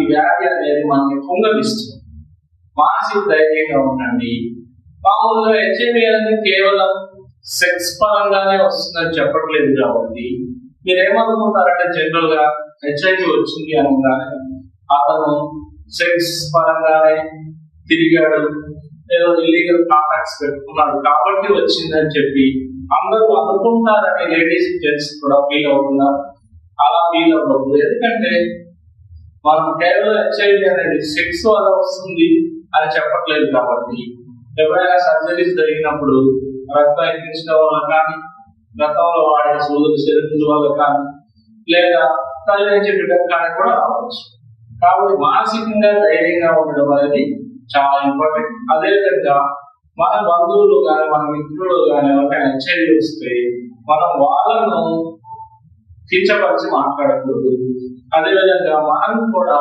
ఈ వ్యాధి అనేది మనకి కుంగలిస్తుంది మానసిక ధైర్యంగా ఉండండి. మామూలుగా హెచ్ఐవి అనేది కేవలం సెక్స్ పరంగానే వస్తుందని చెప్పట్లేదు కాబట్టి మీరు ఏమనుకుంటారంటే జనరల్గా హెచ్ఐవి వచ్చింది అనగానే అతను సెక్స్ పరంగానే తిరిగాడు ఏదో ఇల్లీగల్ కాంటాక్ట్స్ పెట్టుకున్నాడు కాబట్టి వచ్చిందని చెప్పి అందరూ అనుకుంటారని లేడీస్ జెంట్స్ కూడా ఫీల్ అవుతున్నారు. అలా ఫీల్ అవ్వదు ఎందుకంటే మనం కేవలం హెచ్ఐవి అనేది సెక్స్ వల్ల వస్తుంది అని చెప్పట్లేదు కాబట్టి. ఎవరైనా సర్జరీస్ జరిగినప్పుడు రక్తం ఎక్కించడం వల్ల కానీ రక్తంలో వాడే సూదులు సిరింజుల వల్ల కానీ లేదా తల్లి నుంచి బిడ్డకు కానీ కూడా రావచ్చు. కాబట్టి మానసికంగా ధైర్యంగా ఉండడం అనేది చాలా ఇంపార్టెంట్. అదేవిధంగా మన బంధువులు కానీ మన మిత్రులు కానీ ఎవరికైనా హెచ్చరిక వస్తే మనం వాళ్ళను కించపరిచి మాట్లాడకూడదు. అదేవిధంగా మనం కూడా